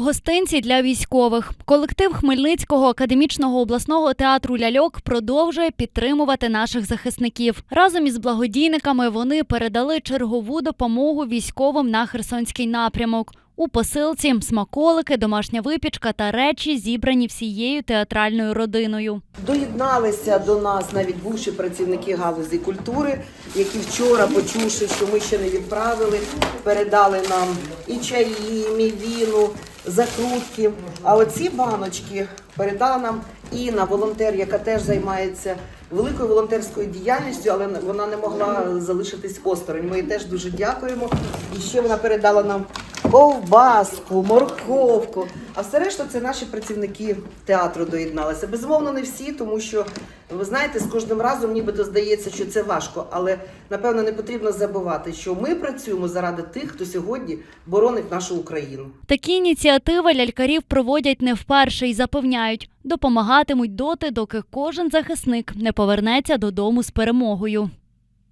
Гостинці для військових. Колектив Хмельницького академічного обласного театру ляльок продовжує підтримувати наших захисників. Разом із благодійниками вони передали чергову допомогу військовим на Херсонський напрямок. У посилці смаколики, домашня випічка та речі зібрані всією театральною родиною. Доєдналися до нас навіть бувші працівники галузі культури, які вчора, почувши, що ми ще не відправили, передали нам і чаї, і мівіну, закрутки. А оці баночки передала нам Інна, волонтер, яка теж займається великою волонтерською діяльністю, але вона не могла залишитись осторонь. Ми їй теж дуже дякуємо. І ще вона передала нам ковбаску, морковку. А все решта це наші працівники театру доєдналися. Безумовно, не всі, тому що ви знаєте, з кожним разом нібито здається, що це важко, але напевно не потрібно забувати, що ми працюємо заради тих, хто сьогодні боронить нашу Україну. Такі ініціативи лялькарів проводять не вперше і запевняють, допомагатимуть доти, доки кожен захисник не повернеться додому з перемогою.